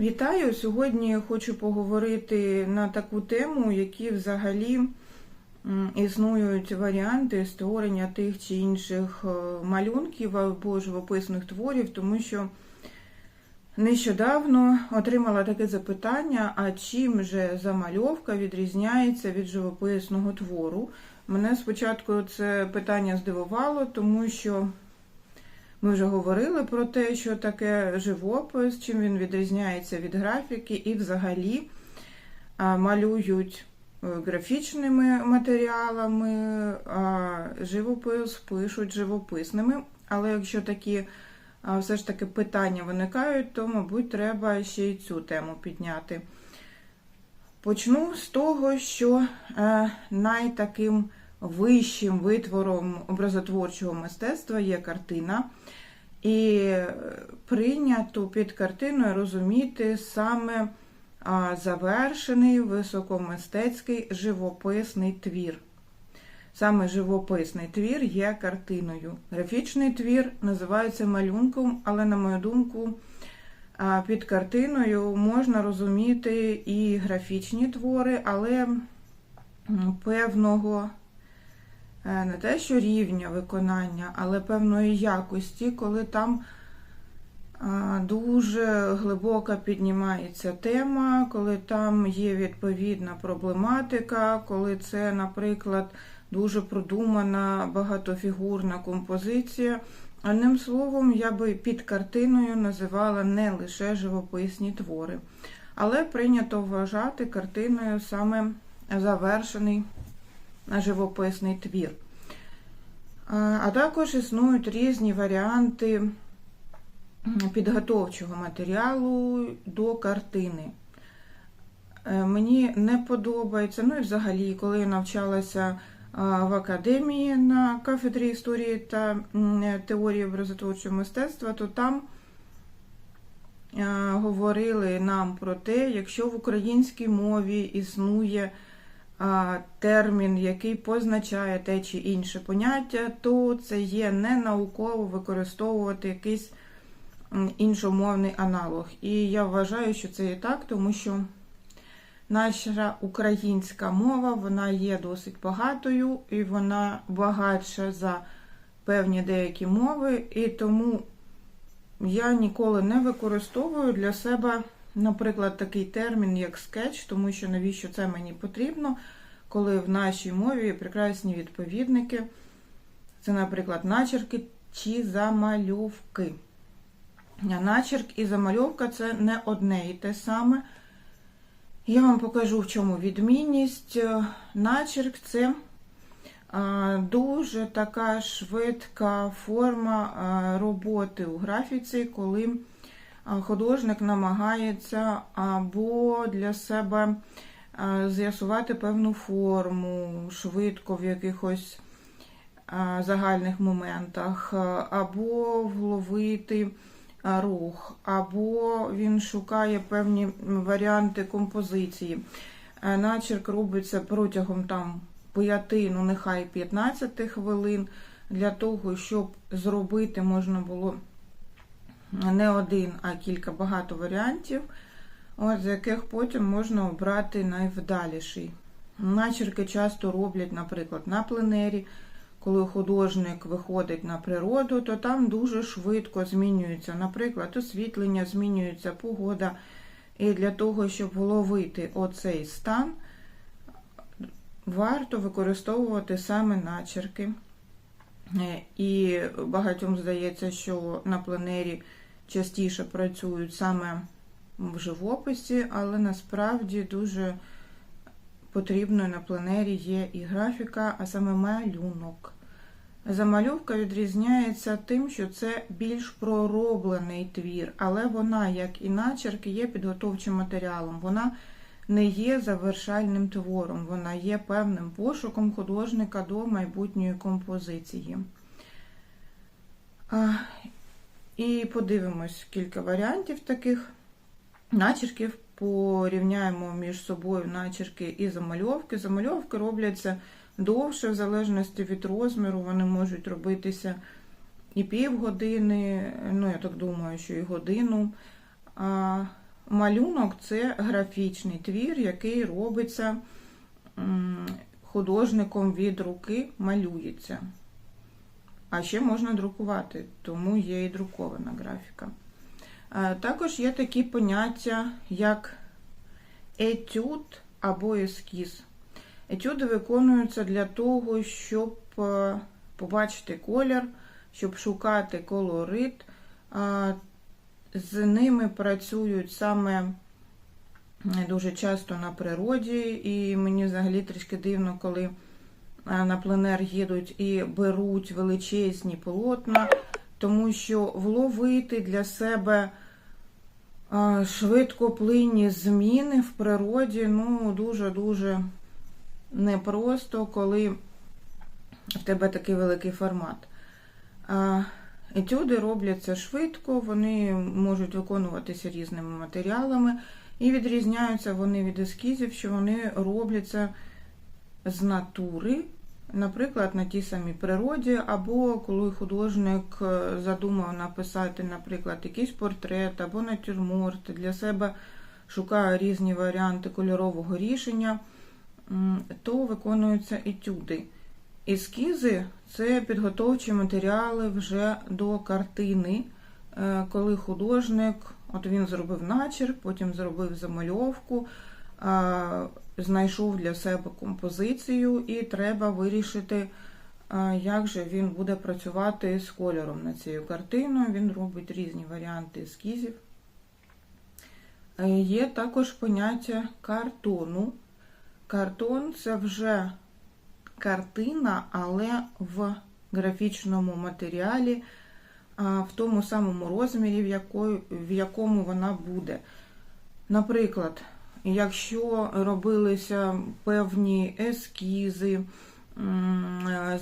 Вітаю! Сьогодні хочу поговорити на таку тему, які взагалі існують варіанти створення тих чи інших е, малюнків або живописних творів, тому що нещодавно отримала таке запитання: а чим же замальовка відрізняється від живописного твору? Мене спочатку це питання здивувало, тому що ми вже говорили про те, що таке живопис, чим він відрізняється від графіки, і взагалі малюють е, графічними матеріалами, а живопис пишуть живописними. Але якщо такі все ж таки питання виникають, то, мабуть, треба ще й цю тему підняти. Почну з того, що е, найтаким вищим витвором образотворчого мистецтва є картина. І прийнято під картиною розуміти саме завершений високомистецький живописний твір. Саме живописний твір є картиною. Графічний твір називається малюнком, але, на мою думку, під картиною можна розуміти і графічні твори, але певного не те, що рівня виконання, але певної якості, коли там дуже глибоко піднімається тема, коли там є відповідна проблематика, коли це, наприклад, дуже продумана багатофігурна композиція. Одним словом, я би під картиною називала не лише живописні твори, але прийнято вважати картиною саме завершений живописний твір. А також існують різні варіанти підготовчого матеріалу до картини. Е, Мені не подобається, ну і взагалі, коли я навчалася в академії на кафедрі історії та теорії образотворчого мистецтва, то там говорили нам про те, якщо в українській мові існує термін, який позначає те чи інше поняття, то це є не науково використовувати якийсь іншомовний аналог. І я вважаю, що це і так, тому що наша українська мова вона є досить багатою і вона багатша за певні деякі мови, і тому я ніколи не використовую для себе, наприклад, такий термін, як скетч, тому що навіщо це мені потрібно, коли в нашій мові прекрасні відповідники. Це, наприклад, начерки чи замальовки. Начерк і замальовка це не одне і те саме. Я вам покажу, в чому відмінність. Начерк це дуже така швидка форма роботи у графіці, коли художник намагається або для себе з'ясувати певну форму, швидко в якихось загальних моментах, або вловити рух, або він шукає певні варіанти композиції. Е, Начерк робиться протягом там 5, ну нехай 15 хвилин, для того, щоб зробити можна було не один, а кілька багато варіантів, от, з яких потім можна обрати найвдаліший. Начерки часто роблять, наприклад, на пленері. Коли художник виходить на природу, то там дуже швидко змінюється, наприклад, освітлення, змінюється погода. І для того, щоб вловити оцей стан, варто використовувати саме начерки. Е, І багатьом здається, що на пленері частіше працюють саме в живописі, але насправді дуже потрібною на пленері є і графіка, а саме малюнок. Замальовка відрізняється тим, що це більш пророблений твір, але вона, як і начерк, є підготовчим матеріалом. Вона не є завершальним твором, вона є певним пошуком художника до майбутньої композиції. І подивимось кілька варіантів таких начерків. Порівняємо між собою начерки і замальовки. Замальовки робляться довше, в залежності від розміру, вони можуть робитися і півгодини, ну, я так думаю, що і годину. Малюнок це графічний твір, який робиться художником від руки, малюється. А ще можна друкувати, тому є і друкована графіка. Також є такі поняття, як етюд або ескіз. Етюди виконуються для того, щоб е, побачити колір, щоб шукати колорит. Е, З ними працюють саме е, дуже часто на природі, і мені взагалі трішки дивно, коли е, на пленер їдуть і беруть величезні полотна, тому що вловити для себе е, швидкоплинні зміни в природі ну дуже-дуже непросто, коли в тебе такий великий формат. Етюди робляться швидко, вони можуть виконуватися різними матеріалами і відрізняються вони від ескізів, що вони робляться з натури, наприклад, на тій самій природі, або коли художник е, задумав написати, наприклад, якийсь портрет або натюрморт, для себе шукає різні варіанти кольорового рішення, то виконуються етюди. Ескізи це підготовчі матеріали вже до картини, е, коли художник, от він зробив начерк, потім зробив замальовку, е, знайшов для себе композицію, і треба вирішити, е, як же він буде працювати з кольором над цією картиною. Він робить різні варіанти ескізів. Є також поняття картону. Картон це вже картина, але в графічному матеріалі, в тому самому розмірі, в, якому вона буде. Наприклад, якщо робилися певні ескізи,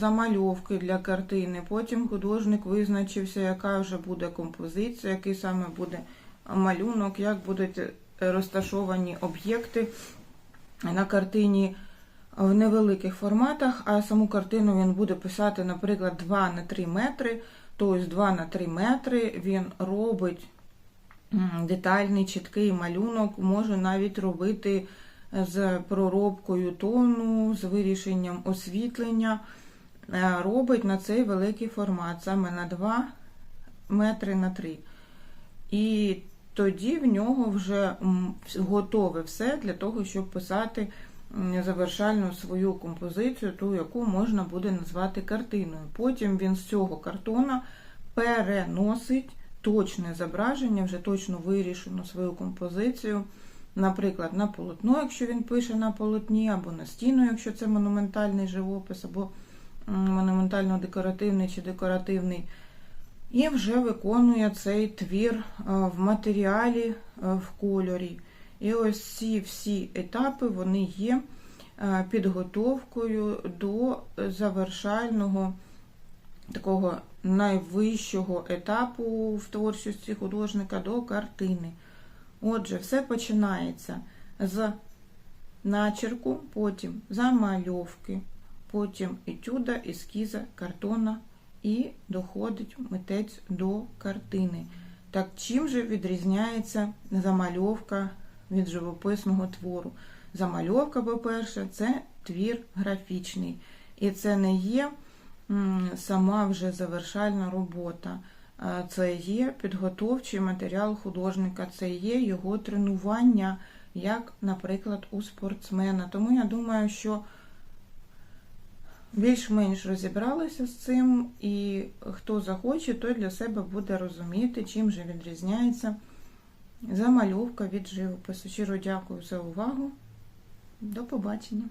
замальовки для картини, потім художник визначився, яка вже буде композиція, який саме буде малюнок, як будуть розташовані об'єкти на картині в невеликих форматах, а саму картину він буде писати, наприклад, 2 на 3 метри. Тобто 2 на 3 метри він робить детальний, чіткий малюнок, може навіть робити з проробкою тону, з вирішенням освітлення. Е, Робить на цей великий формат, саме на 2 метри на 3. І тоді в нього вже готове все для того, щоб писати завершальну свою композицію, ту, яку можна буде назвати картиною. Потім він з цього картона переносить точне зображення, вже точно вирішену свою композицію. Наприклад, на полотно, якщо він пише на полотні, або на стіну, якщо це монументальний живопис, або монументально-декоративний чи декоративний, і вже виконує цей твір е, в матеріалі, е, в кольорі. І ось ці всі етапи вони є е, підготовкою до завершального такого найвищого етапу в творчості художника до картини. Отже, все починається з начерку, потім замальовки, потім етюда, ескіза, картона і доходить митець до картини. Так чим же відрізняється замальовка від живописного твору? Замальовка, по-перше, це твір графічний. І це не є сама вже завершальна робота. Це є підготовчий матеріал художника, це є його тренування, як, наприклад, у спортсмена. Тому я думаю, що більш-менш розібралися з цим, і хто захоче, той для себе буде розуміти, чим же відрізняється замальовка від живопису. Щиро дякую за увагу. До побачення!